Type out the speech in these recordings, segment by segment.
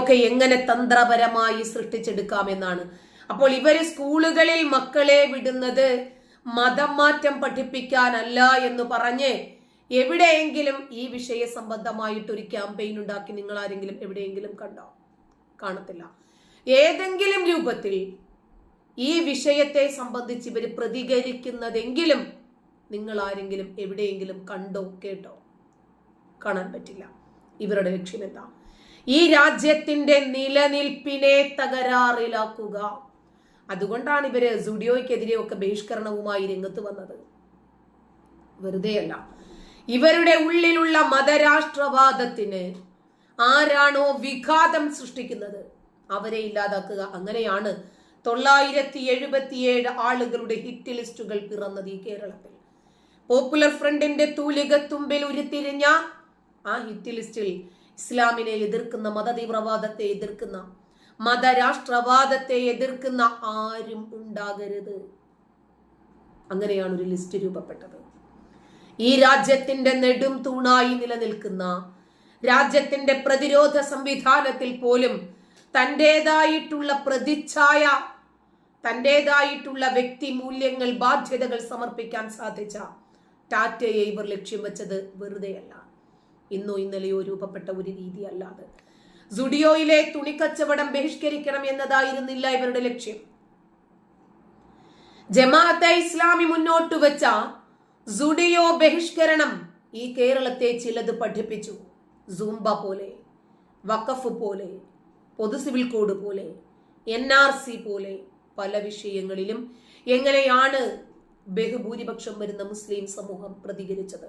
ഇതിനൊക്കെ എങ്ങനെ തന്ത്രപരമായി സൃഷ്ടിച്ചെടുക്കാമെന്നാണ്. അപ്പോൾ ഇവർ സ്കൂളുകളിൽ മക്കളെ വിടുന്നത് മതം മാറ്റം പഠിപ്പിക്കാനല്ല എന്ന് പറഞ്ഞ് എവിടെയെങ്കിലും ഈ വിഷയ സംബന്ധമായിട്ട് ഒരു ക്യാമ്പയിൻ ഉണ്ടാക്കി നിങ്ങൾ ആരെങ്കിലും എവിടെയെങ്കിലും കണ്ടോ? കാണത്തില്ല. ഏതെങ്കിലും രൂപത്തിൽ ഈ വിഷയത്തെ സംബന്ധിച്ച് ഇവർ പ്രതികരിക്കുന്നതെങ്കിലും നിങ്ങൾ ആരെങ്കിലും എവിടെയെങ്കിലും കണ്ടോ കേട്ടോ? കാണാൻ പറ്റില്ല. ഇവരുടെ ലക്ഷ്യം എന്താ? ഈ രാജ്യത്തിന്റെ നിലനിൽപ്പിനെ തകരാറിലാക്കുക. അതുകൊണ്ടാണ് ഇവർ സുഡിയോയ്ക്കെതിരെ ഒക്കെ ബഹിഷ്കരണവുമായി രംഗത്ത് വന്നത്. വെറുതെയല്ല. ഇവരുടെ ഉള്ളിലുള്ള മതരാഷ്ട്രവാദത്തിന് ആരാണോ വിഘാതം സൃഷ്ടിക്കുന്നത്? അവരെ ഇല്ലാതാക്കുക. അങ്ങനെയാണ് തൊള്ളായിരത്തി എഴുപത്തിയേഴ് ആളുകളുടെ ഹിറ്റ് ലിസ്റ്റുകൾ പിറന്നത് ഈ കേരളത്തിൽ. പോപ്പുലർ ഫ്രണ്ടിന്റെ തൂലികത്തുമ്പിൽ ഉരുത്തിരിഞ്ഞ ആ ഹിറ്റ് ലിസ്റ്റിൽ ഇസ്ലാമിനെ എതിർക്കുന്ന മതതീവ്രവാദത്തെ എതിർക്കുന്ന മതരാഷ്ട്രവാദത്തെ എതിർക്കുന്ന ആരും ഉണ്ടാകരുത്. അങ്ങനെയാണ് ഒരു ലിസ്റ്റ് രൂപപ്പെട്ടത്. ഈ രാജ്യത്തിന്റെ നെടും തൂണായി നിലനിൽക്കുന്ന രാജ്യത്തിന്റെ പ്രതിരോധ സംവിധാനത്തിൽ പോലും തന്റെതായിട്ടുള്ള പ്രതിച്ഛായ തന്റെതായിട്ടുള്ള വ്യക്തി മൂല്യങ്ങൾ ബാധ്യതകൾ സമർപ്പിക്കാൻ സാധിച്ച ടാറ്റയെ ഇവർ ലക്ഷ്യം വെച്ചത് വെറുതെയല്ല. ഇന്നോ ഇന്നലെയോ രൂപപ്പെട്ട ഒരു രീതി അല്ലാതെ സുഡിയോയിലെ തുണിക്കച്ചവടം ബഹിഷ്കരിക്കണം എന്നതായിരുന്നില്ല ഇവരുടെ ലക്ഷ്യം. ജമാഅത്തെ ഇസ്ലാമി മുന്നോട്ട് വെച്ച സുഡിയോ ബഹിഷ്കരണം ഈ കേരളത്തെ ചിലത് പഠിപ്പിച്ചു. സൂംബ പോലെ വഖഫ് പോലെ പൊതു സിവിൽ കോഡ് പോലെ എൻ ആർ സി പോലെ പല വിഷയങ്ങളിലും എങ്ങനെയാണ് ബഹുഭൂരിപക്ഷം വരുന്ന മുസ്ലിം സമൂഹം പ്രതികരിച്ചത്?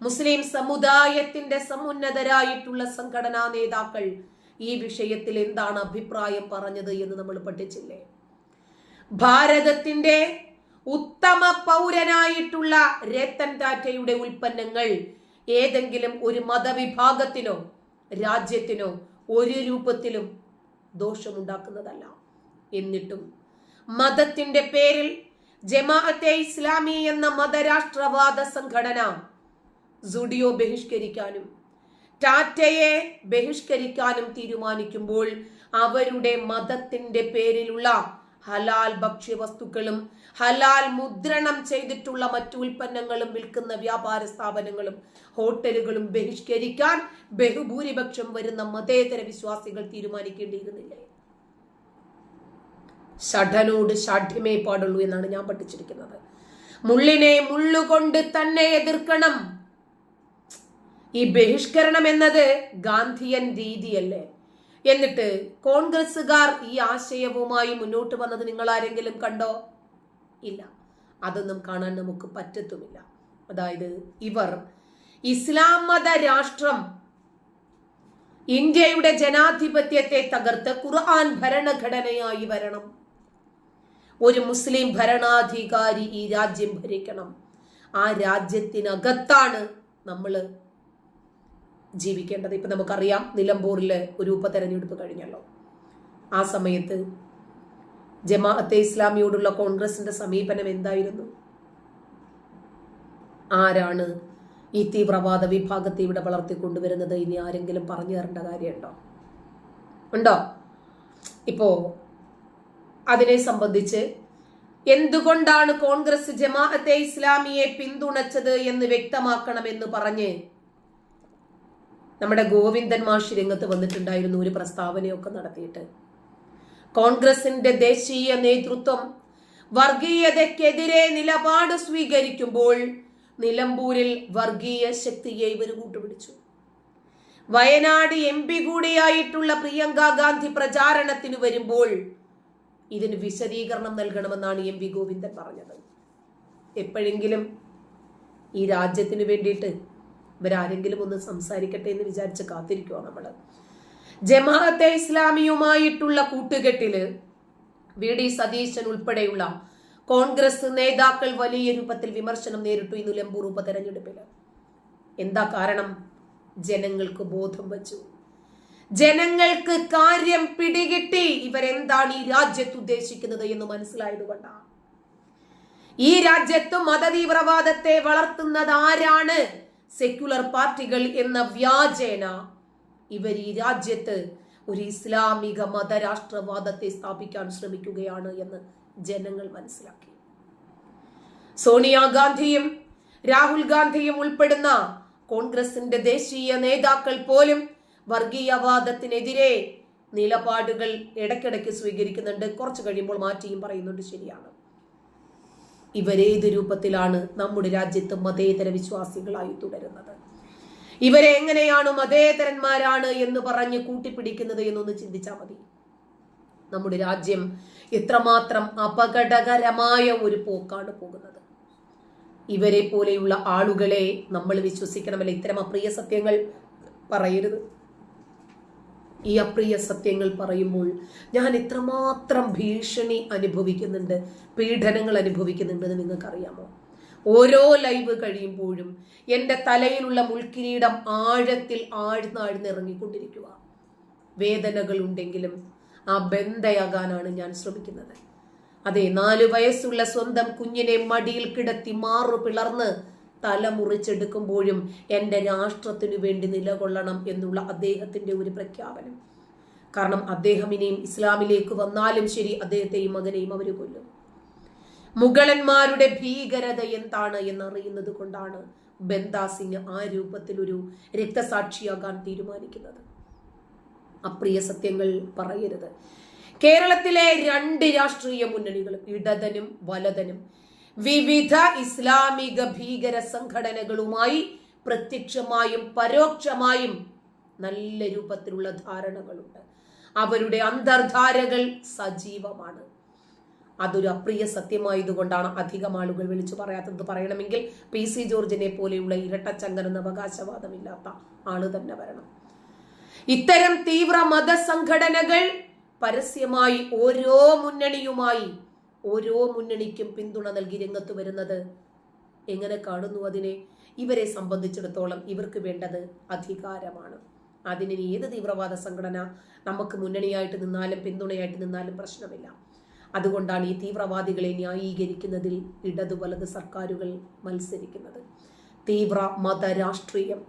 മുസ്ലിം സമുദായത്തിന്റെ സമുന്നതരായിട്ടുള്ള സംഘടനാ നേതാക്കൾ ഈ വിഷയത്തിൽ എന്താണ് അഭിപ്രായം പറഞ്ഞത് എന്ന് നമ്മൾ പഠിച്ചില്ലേ? ഭാരതത്തിന്റെ ഉത്തമ പൗരനായിട്ടുള്ള രത്തൻ ടാറ്റയുടെ ഉൽപ്പന്നങ്ങൾ ഏതെങ്കിലും ഒരു മതവിഭാഗത്തിനോ രാജ്യത്തിനോ ഒരു രൂപത്തിലും ദോഷമുണ്ടാക്കുന്നതല്ല. എന്നിട്ടും മതത്തിന്റെ പേരിൽ ജമാഅത്തെ ഇസ്ലാമി എന്ന മതരാഷ്ട്രവാദ സംഘടന സുഡിയോ ബഹിഷ്കരിക്കാനും ടാറ്റയെ ബഹിഷ്കരിക്കാനും തീരുമാനിക്കുമ്പോൾ അവരുടെ മതത്തിന്റെ പേരിലുള്ള ഹലാൽ ഭക്ഷ്യവസ്തുക്കളും ഹലാൽ മുദ്രണം ചെയ്തിട്ടുള്ള മറ്റു ഉൽപ്പന്നങ്ങളും വിൽക്കുന്ന വ്യാപാര സ്ഥാപനങ്ങളും ഹോട്ടലുകളും ബഹിഷ്കരിക്കാൻ ബഹുഭൂരിപക്ഷം വരുന്ന മതേതര വിശ്വാസികൾ തീരുമാനിക്കേണ്ടിയിരുന്നില്ലേ? ഷഠനോട് ഷാഠ്യമേ പാടുള്ളൂ എന്നാണ് ഞാൻ പഠിച്ചിരിക്കുന്നത്. മുള്ളിനെ മുള്ളുകൊണ്ട് തന്നെ എതിർക്കണം. ഈ ബഹിഷ്കരണം എന്നത് ഗാന്ധിയൻ രീതിയല്ലേ? എന്നിട്ട് കോൺഗ്രസ്സുകാർ ഈ ആശയവുമായി മുന്നോട്ട് വന്നത് നിങ്ങൾ ആരെങ്കിലും കണ്ടോ? ഇല്ല. അതൊന്നും കാണാൻ നമുക്ക് പറ്റത്തുമില്ല. അതായത് ഇവർ ഇസ്ലാം മത രാഷ്ട്രം ഇന്ത്യയുടെ ജനാധിപത്യത്തെ തകർത്ത് ഖുർആൻ ഭരണഘടനയായി വരണം. ഒരു മുസ്ലിം ഭരണാധികാരി ഈ രാജ്യം ഭരിക്കണം. ആ രാജ്യത്തിനകത്താണ് നമ്മൾ ജീവിക്കേണ്ടത് ഇപ്പൊ നമുക്കറിയാം നിലമ്പൂരിൽ ഒരു ഉപതെരഞ്ഞെടുപ്പ് കഴിഞ്ഞല്ലോ. ആ സമയത്ത് ജമാഅത്തെ ഇസ്ലാമിയോടുള്ള കോൺഗ്രസിന്റെ സമീപനം എന്തായിരുന്നു? ആരാണ് ഈ തീവ്രവാദ വിഭാഗത്തെ ഇവിടെ വളർത്തിക്കൊണ്ടുവരുന്നത്? ഇനി ആരെങ്കിലും പറഞ്ഞു തരേണ്ട കാര്യമുണ്ടോ? ഉണ്ടോ? ഇപ്പോ അതിനെ സംബന്ധിച്ച് എന്തുകൊണ്ടാണ് കോൺഗ്രസ് ജമാഅത്തെ ഇസ്ലാമിയെ പിന്തുണച്ചത് എന്ന് വ്യക്തമാക്കണമെന്ന് പറഞ്ഞ് നമ്മുടെ ഗോവിന്ദൻ മാഷി രംഗത്ത് വന്നിട്ടുണ്ടായിരുന്നു ഒരു പ്രസ്താവനയൊക്കെ നടത്തിയിട്ട്. കോൺഗ്രസിന്റെ ദേശീയ നേതൃത്വം വർഗീയതയ്ക്കെതിരെ നിലപാട് സ്വീകരിക്കുമ്പോൾ നിലമ്പൂരിൽ വർഗീയ ശക്തിയെ ഇവർ കൂട്ടുപിടിച്ചു. വയനാട് എം പി കൂടിയായിട്ടുള്ള പ്രിയങ്ക ഗാന്ധി പ്രചാരണത്തിന് വരുമ്പോൾ ഇതിന് വിശദീകരണം നൽകണമെന്നാണ് എം വി ഗോവിന്ദൻ പറഞ്ഞത്. എപ്പോഴെങ്കിലും ഈ രാജ്യത്തിന് വേണ്ടിയിട്ട് ഇവരാരെങ്കിലും ഒന്ന് സംസാരിക്കട്ടെ എന്ന് വിചാരിച്ച് കാത്തിരിക്കുക നമ്മൾ ജമാഅത്തെ ഇസ്ലാമിയുമായിട്ടുള്ള കൂട്ടുകെട്ടിൽ വി ഡി സതീശൻ ഉൾപ്പെടെയുള്ള കോൺഗ്രസ് നേതാക്കൾ വലിയ രൂപത്തിൽ വിമർശനം നേരിട്ടു ഈ ലംബൂർ ഉപതെരഞ്ഞെടുപ്പിൽ എന്താ കാരണം? ജനങ്ങൾക്ക് ബോധം വച്ചു. ജനങ്ങൾക്ക് കാര്യം പിടികിട്ടി. ഇവരെന്താണ് ഈ രാജ്യത്ത് ഉദ്ദേശിക്കുന്നത് എന്ന് മനസ്സിലായതുകൊണ്ടാണ് ഈ രാജ്യത്ത് മതതീവ്രവാദത്തെ വളർത്തുന്നത് ആരാണ്? സെക്യുലർ പാർട്ടികൾ എന്ന വ്യാജേന. ഇവർ ഈ രാജ്യത്ത് ഒരു ഇസ്ലാമിക മതരാഷ്ട്രവാദത്തെ സ്ഥാപിക്കാൻ ശ്രമിക്കുകയാണ് എന്ന് ജനങ്ങൾ മനസ്സിലാക്കി. സോണിയാഗാന്ധിയും രാഹുൽ ഗാന്ധിയും ഉൾപ്പെടുന്ന കോൺഗ്രസിന്റെ ദേശീയ നേതാക്കൾ പോലും വർഗീയവാദത്തിനെതിരെ നിലപാടുകൾ ഇടയ്ക്കിടയ്ക്ക് സ്വീകരിക്കുന്നുണ്ട്. കുറച്ച് കഴിയുമ്പോൾ മാറ്റിയും പറയുന്നുണ്ട്. ശരിയാണ്. ഇവരേത് രൂപത്തിലാണ് നമ്മുടെ രാജ്യത്ത് മതേതര വിശ്വാസികളായി തുടരുന്നത്. ഇവരെ എങ്ങനെയാണ് മതേതരന്മാരാണ് എന്ന് പറഞ്ഞ് കൂട്ടിപ്പിടിക്കുന്നത് എന്നൊന്ന് ചിന്തിച്ചാൽ മതി. നമ്മുടെ രാജ്യം എത്രമാത്രം അപകടകരമായ ഒരു പോക്കാണ് പോകുന്നത്. ഇവരെ പോലെയുള്ള ആളുകളെ നമ്മൾ വിശ്വസിക്കണമല്ല ഇത്തരം അപ്രിയ സത്യങ്ങൾ പറയരുത്. ഈ അപ്രിയ സത്യങ്ങൾ പറയുമ്പോൾ ഞാൻ ഇത്രമാത്രം ഭീഷണി അനുഭവിക്കുന്നുണ്ട് പീഡനങ്ങൾ അനുഭവിക്കുന്നുണ്ടെന്ന് നിങ്ങൾക്കറിയാമോ? ഓരോ ലൈവ് കഴിയുമ്പോഴും എന്റെ തലയിലുള്ള മുൾക്കിരീടം ആഴത്തിൽ ആഴ്ന്നാഴ്ന്നിറങ്ങിക്കൊണ്ടിരിക്കുക വേദനകൾ ഉണ്ടെങ്കിലും ആ ബന്ധയാകാനാണ് ഞാൻ ശ്രമിക്കുന്നത്. അതെ നാലു വയസ്സുള്ള സ്വന്തം കുഞ്ഞിനെ മടിയിൽ കിടത്തി മാറു പിളർന്ന് തല മുറിച്ചെടുക്കുമ്പോഴും എന്റെ രാഷ്ട്രത്തിനു വേണ്ടി നിലകൊള്ളണം എന്നുള്ള അദ്ദേഹത്തിന്റെ ഒരു പ്രഖ്യാപനം. കാരണം അദ്ദേഹം ഇനിയും ഇസ്ലാമിലേക്ക് വന്നാലും ശരി അദ്ദേഹത്തെയും മകനെയും അവർ കൊല്ലും. മുഗളന്മാരുടെ ഭീകരത എന്താണ് എന്നറിയുന്നത് കൊണ്ടാണ് ബന്ദാ സിംഗ് ആ രൂപത്തിൽ ഒരു രക്തസാക്ഷിയാകാൻ തീരുമാനിക്കുന്നത്. അപ്രിയ സത്യങ്ങൾ പറയരുത്. കേരളത്തിലെ രണ്ട് രാഷ്ട്രീയ മുന്നണികളും ഇടതനും വലതനും വിവിധ ഇസ്ലാമിക ഭീകര സംഘടനകളുമായി പ്രത്യക്ഷമായും പരോക്ഷമായും നല്ല രൂപത്തിലുള്ള ധാരണകളുണ്ട്. അവരുടെ അന്തർധാരകൾ സജീവമാണ്. അതൊരു അപ്രിയ സത്യമായതുകൊണ്ടാണ് അധികം ആളുകൾ വിളിച്ചു പറയാത്തത്. പറയണമെങ്കിൽ പി സി ജോർജിനെ പോലെയുള്ള ഇരട്ടച്ചങ്കനെന്ന അവകാശവാദമില്ലാത്ത ആൾ തന്നെ വരണം. ഇത്തരം തീവ്ര മതസംഘടനകൾ പരസ്യമായി ഓരോ മുന്നണിയുമായി ഓരോ മുന്നണിക്കും പിന്തുണ നൽകി രംഗത്ത് വരുന്നത്. എങ്ങനെ കാണുന്നു അതിനെ? ഇവരെ സംബന്ധിച്ചിടത്തോളം ഇവർക്ക് വേണ്ടത് അധികാരമാണ്. അതിന് ഏത് തീവ്രവാദ സംഘടന നമുക്ക് മുന്നണിയായിട്ട് നിന്നാലും പിന്തുണയായിട്ട് നിന്നാലും പ്രശ്നമില്ല. അതുകൊണ്ടാണ് ഈ തീവ്രവാദികളെ ന്യായീകരിക്കുന്നതിൽ ഇടതു വലത് സർക്കാരുകൾ മത്സരിക്കുന്നത്. തീവ്ര മതരാഷ്ട്രീയം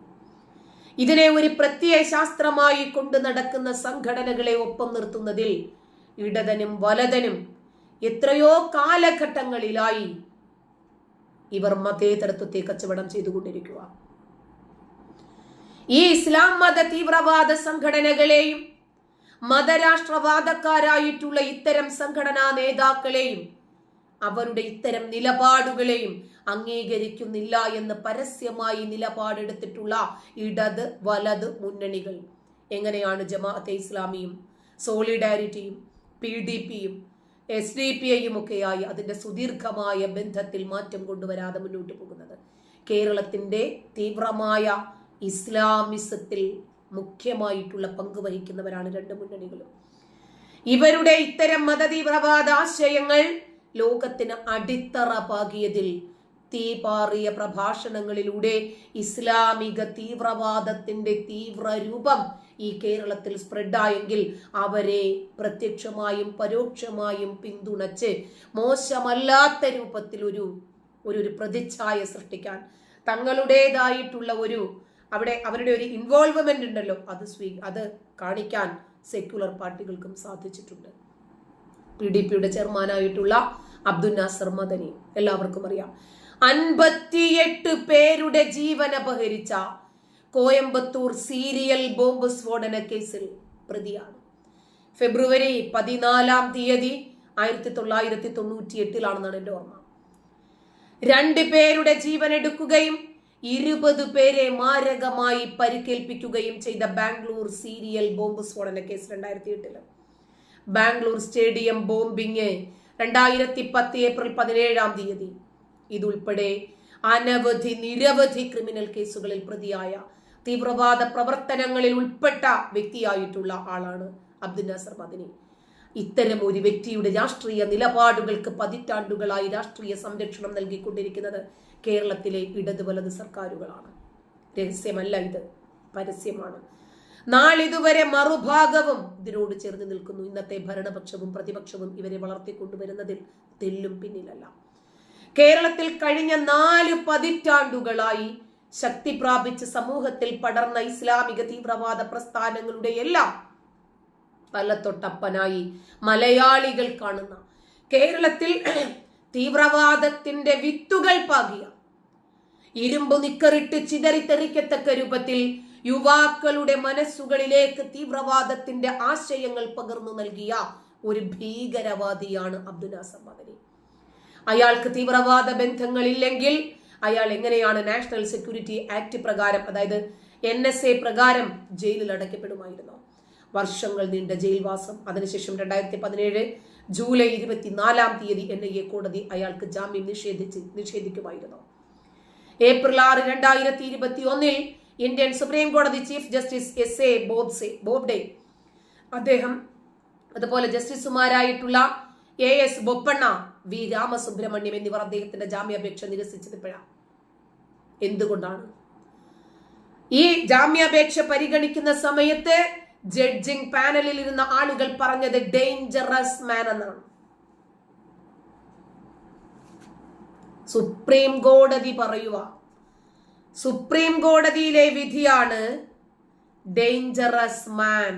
ഇതിനെ ഒരു പ്രത്യയ ശാസ്ത്രമായി കൊണ്ടു നടക്കുന്ന സംഘടനകളെ ഒപ്പം നിർത്തുന്നതിൽ ഇടതനും വലതനും എത്രയോ കാലഘട്ടങ്ങളിലായി ഇവർ മതേതരത്വത്തെ കച്ചവടം ചെയ്തുകൊണ്ടിരിക്കുക ഈ ഇസ്ലാം മത തീവ്രവാദ സംഘടനകളെയും മതരാഷ്ട്രവാദക്കാരായിട്ടുള്ള ഇത്തരം സംഘടനാ നേതാക്കളെയും അവരുടെ ഇത്തരം നിലപാടുകളെയും അംഗീകരിക്കുന്നില്ല എന്ന് പരസ്യമായി നിലപാടെടുത്തിട്ടുള്ള ഇടത് വലത് മുന്നണികൾ. എങ്ങനെയാണ് ജമാഅത്തെ ഇസ്ലാമിയും സോളിഡാരിറ്റിയും പി ഡി പിയും എസ് ഡി പി ഐയും ഒക്കെയായി അതിന്റെ സുദീർഘമായ ബന്ധത്തിൽ മാറ്റം കൊണ്ടുവരാതെ മുന്നോട്ട് പോകുന്നത്. കേരളത്തിന്റെ തീവ്രമായ ഇസ്ലാമിസത്തിൽ മുഖ്യമായിട്ടുള്ള പങ്ക് വഹിക്കുന്നവരാണ് രണ്ട് മുന്നണികളും. ഇവരുടെ ഇത്തരം മതതീവ്രവാദ ആശയങ്ങൾ ലോകത്തിന് അടിത്തറ പാകിയതിൽ തീപാറിയ പ്രഭാഷണങ്ങളിലൂടെ ഇസ്ലാമിക തീവ്രവാദത്തിന്റെ തീവ്ര രൂപം ഈ കേരളത്തിൽ സ്പ്രെഡായെങ്കിൽ അവരെ പ്രത്യക്ഷമായും പരോക്ഷമായും പിന്തുണച്ച് മോശമല്ലാത്ത രൂപത്തിൽ ഒരു ഒരു പ്രതിച്ഛായ സൃഷ്ടിക്കാൻ തങ്ങളുടേതായിട്ടുള്ള ഒരു അവിടെ അവരുടെ ഒരു ഇൻവോൾവ്മെന്റ് ഉണ്ടല്ലോ അത് സ്വീ അത് കാണിക്കാൻ സെക്യുലർ പാർട്ടികൾക്കും സാധിച്ചിട്ടുണ്ട്. പി ഡി പിയുടെ ചെയർമാനായിട്ടുള്ള അബ്ദുൽ നാസർ മദനി എല്ലാവർക്കും അറിയാം. അൻപത്തിയെട്ട് പേരുടെ ജീവൻ അപഹരിച്ച കോയമ്പത്തൂർ സീരിയൽ ബോംബ് സ്ഫോടന കേസിൽ പ്രതിയാണ്. ഫെബ്രുവരി പതിനാലാം തീയതി ആയിരത്തി തൊള്ളായിരത്തി തൊണ്ണൂറ്റി എട്ടിലാണെന്നാണ് എന്റെ ഓർമ്മ. രണ്ട് പേരുടെ ജീവൻ എടുക്കുകയും ഇരുപത് പേരെ മാരകമായി പരിക്കേൽപ്പിക്കുകയും ചെയ്ത ബാംഗ്ലൂർ സീരിയൽ ബോംബ് സ്ഫോടന കേസ് രണ്ടായിരത്തി എട്ടിൽ ബാംഗ്ലൂർ സ്റ്റേഡിയം ബോംബിങ് രണ്ടായിരത്തി പത്ത് ഏപ്രിൽ പതിനേഴാം തീയതി ഇതുൾപ്പെടെ അനവധി നിരവധി ക്രിമിനൽ കേസുകളിൽ പ്രതിയായ തീവ്രവാദ പ്രവർത്തനങ്ങളിൽ ഉൾപ്പെട്ട വ്യക്തിയായിട്ടുള്ള ആളാണ് അബ്ദുൽ നാസർ മദനി. ഇത്തരം ഒരു വ്യക്തിയുടെ രാഷ്ട്രീയ നിലപാടുകൾക്ക് പതിറ്റാണ്ടുകളായി രാഷ്ട്രീയ സംരക്ഷണം നൽകിക്കൊണ്ടിരിക്കുന്നത് കേരളത്തിലെ ഇടത് വലത് സർക്കാരുകളാണ്. രഹസ്യമല്ല ഇത്. പരസ്യമാണ്. നാളിതുവരെ മറുഭാഗവും ഇതിനോട് ചേർന്ന് നിൽക്കുന്നു. ഇന്നത്തെ ഭരണപക്ഷവും പ്രതിപക്ഷവും ഇവരെ വളർത്തിക്കൊണ്ടുവരുന്നതിൽ തെല്ലും പിന്നിലല്ല. കേരളത്തിൽ കഴിഞ്ഞ നാല് പതിറ്റാണ്ടുകളായി ശക്തി പ്രാപിച്ച് സമൂഹത്തിൽ പടർന്ന ഇസ്ലാമിക തീവ്രവാദ പ്രസ്ഥാനങ്ങളുടെ എല്ലാം തലത്തൊട്ടപ്പനായി മലയാളികൾ കാണുന്ന കേരളത്തിൽ തീവ്രവാദത്തിന്റെ വിത്തുകൾ പാകിയ ഇരുമ്പ് നിക്കറിട്ട് ചിതറിത്തെറിക്കത്തക്ക രൂപത്തിൽ യുവാക്കളുടെ മനസ്സുകളിലേക്ക് തീവ്രവാദത്തിന്റെ ആശയങ്ങൾ പകർന്നു നൽകിയ ഒരു ഭീകരവാദിയാണ് അബ്ദുൽ നാസർ അയാൾക്ക് തീവ്രവാദ ബന്ധങ്ങളില്ലെങ്കിൽ അയാൾ എങ്ങനെയാണ് നാഷണൽ സെക്യൂരിറ്റി ആക്ട് പ്രകാരം അതായത് എൻ എസ് എ പ്രകാരം ജയിലിൽ അടയ്ക്കപ്പെടുമായിരുന്നു. വർഷങ്ങൾ നീണ്ട ജയിൽവാസം. അതിനുശേഷം രണ്ടായിരത്തി പതിനേഴ് ജൂലൈ ഇരുപത്തിനാലാം തീയതി എൻ ഐ എ കോടതി അയാൾക്ക് ജാമ്യം നിഷേധിച്ച് നിഷേധിക്കുമായിരുന്നു. ഏപ്രിൽ ആറ് രണ്ടായിരത്തി ഇരുപത്തി ഒന്നിൽ ഇന്ത്യൻ സുപ്രീം കോടതി chief justice S A Bobde Bobde അദ്ദേഹം അതുപോലെ ജസ്റ്റിസുമാരായിട്ടുള്ള A S Bopanna V Ramasubramanian എന്നിവർ അദ്ദേഹത്തിന്റെ ജാമ്യാപേക്ഷ നിരസിച്ചതിപ്പോഴാണ് എന്തുകൊണ്ടാണ്? ഈ ജാമ്യാപേക്ഷ പരിഗണിക്കുന്ന സമയത്ത് ജഡ്ജിംഗ് പാനലിൽ ഇരുന്ന ആളുകൾ പറഞ്ഞത് ഡേഞ്ചറസ് മാൻ എന്നാണ്. സുപ്രീം കോടതി പറയുക. സുപ്രീം കോടതിയിലെ വിധിയാണ് ഡേഞ്ചറസ് മാൻ.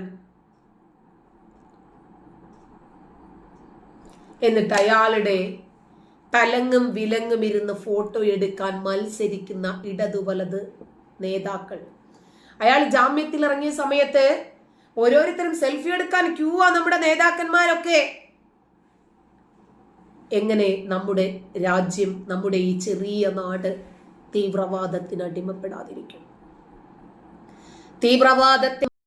എന്നിട്ട് അയാളുടെ തലങ്ങും വിലങ്ങും ഇരുന്ന് ഫോട്ടോ എടുക്കാൻ മത്സരിക്കുന്ന ഇടതു വലത് നേതാക്കൾ. അയാൾ ജാമ്യത്തിൽ ഇറങ്ങിയ സമയത്ത് ഓരോരുത്തരും സെൽഫി എടുക്കാൻ ക്യൂ ആ നമ്മുടെ നേതാക്കന്മാരൊക്കെ. എങ്ങനെ നമ്മുടെ രാജ്യം നമ്മുടെ ഈ ചെറിയ നാട് തീവ്രവാദത്തിന് അടിമപ്പെടാതിരിക്കും. തീവ്രവാദത്തെ